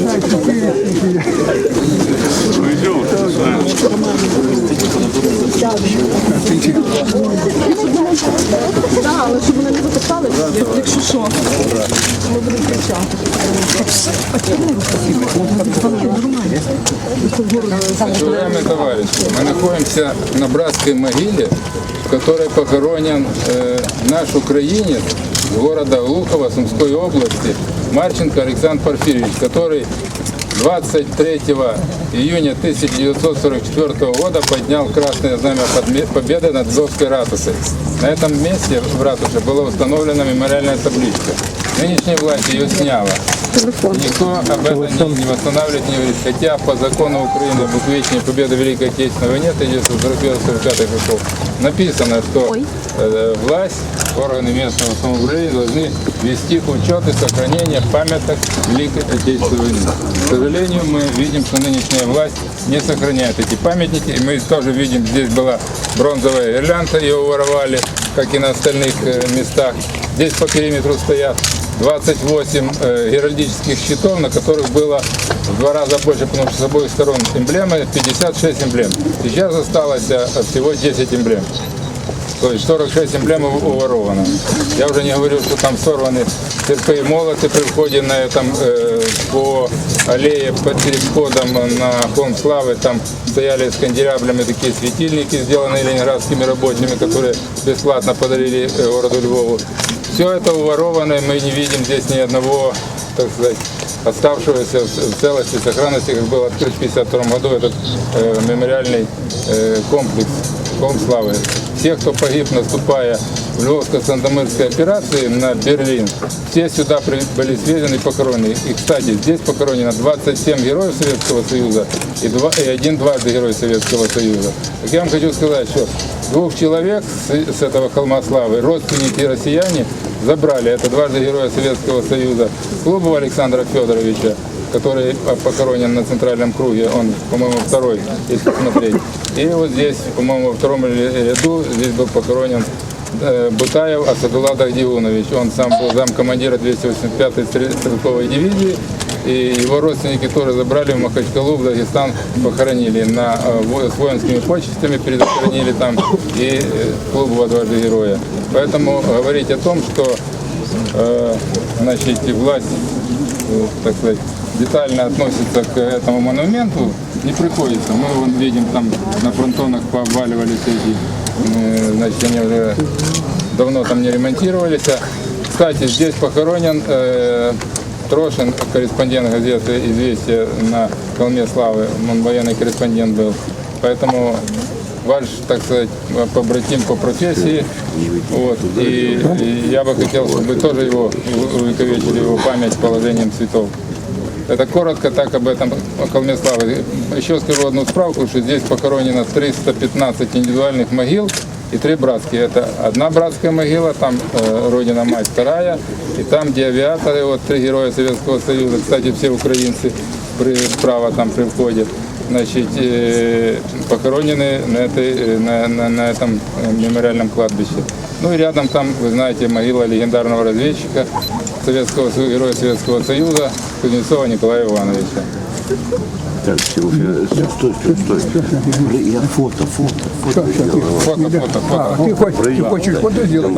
Так, але щоб вони не затоптали, якщо що, ми будемо кричати. Уважаемые товарищи, мы находимся на братской могиле, в которой похоронен э, наш украинец с города Глухова Сумской области Марченко Александр Порфирьевич, который 23 июня 1944 года поднял красное знамя победы над Зовской ратушей. На этом месте в ратуше была установлена мемориальная табличка. Нынешняя власть ее сняла. Никто об этом не, не восстанавливает, не говорит. Хотя по закону Украины об увековечении победы в Великой Отечественной войне 1941-1945 годов написано, что власть, органы местного самоуправления должны вести учет и сохранение памяток Великой Отечественной войны. К сожалению, мы видим, что нынешняя власть не сохраняет эти памятники. И мы тоже видим, здесь была бронзовая гирлянда, ее воровали, как и на остальных э, местах. Здесь по периметру стоят 28 э, геральдических щитов, на которых было в два раза больше, потому что с обоих сторон эмблемы, 56 эмблем. Сейчас осталось э, всего 10 эмблем. То есть 46 эмблем уворовано. Я уже не говорю, что там сорваны серпы и молоты при входе на этом э, по аллее под переходом на холм славы. Там стояли с канделябрами такие светильники, сделанные ленинградскими рабочими, которые бесплатно подарили э, городу Львову. Все это уворовано, и мы не видим здесь ни одного, так сказать, оставшегося в целости, сохранности, как был открыт в 1952 году этот э, мемориальный э, комплекс Холм Славы. Все, кто погиб, наступая в Львовско-Сандомирской операции на Берлин, все сюда были сведены и похоронены. И, кстати, здесь похоронено 27 героев Советского Союза и, два, и один дважды герой Советского Союза. Так я вам хочу сказать, что двух человек с, с этого холма славы, родственники россияне, забрали. Это дважды героя Советского Союза Клубова Александра Федоровича, который похоронен на центральном круге, он, по-моему, второй, если посмотреть. И вот здесь, по-моему, во втором ряду здесь был похоронен э, Бутаев Асадулла Дагдиунович. Он сам был замкомандира 285-й стрел- стрелковой дивизии. И его родственники тоже забрали в Махачкалу, в Дагестан, похоронили на, э, во- с воинскими почестями, перезахоронили там и э, клуб дважды героя. Поэтому говорить о том, что э, значит, власть, так сказать, детально относится к этому монументу, не приходится. Мы вон видим, там на фронтонах пообваливались эти, значит, они уже давно там не ремонтировались. Кстати, здесь похоронен Трошин, корреспондент газеты «Известия» на Холме Славы, он военный корреспондент был. Поэтому ваш, так сказать, побратим по профессии. Вот. И, и я бы хотел, чтобы тоже его увековечили его память положением цветов. Это коротко так об этом о холме славы. Еще скажу одну справку, что здесь похоронено 315 индивидуальных могил и три братские. Это одна братская могила, там э, Родина Мать вторая, и там, где авиаторы, вот три героя Советского Союза, кстати, все украинцы при, справа там при входе, значит, э, похоронены на, этой, на, на, на этом мемориальном кладбище. Ну и рядом там, вы знаете, могила легендарного разведчика, Советского, героя Советского Союза Кузнецова Николая Ивановича. Так, Тимофей, стой, стой, стой. Я фото, фото, фото. Фото, фото, фото. Ты хочешь, ты хочешь фото сделать?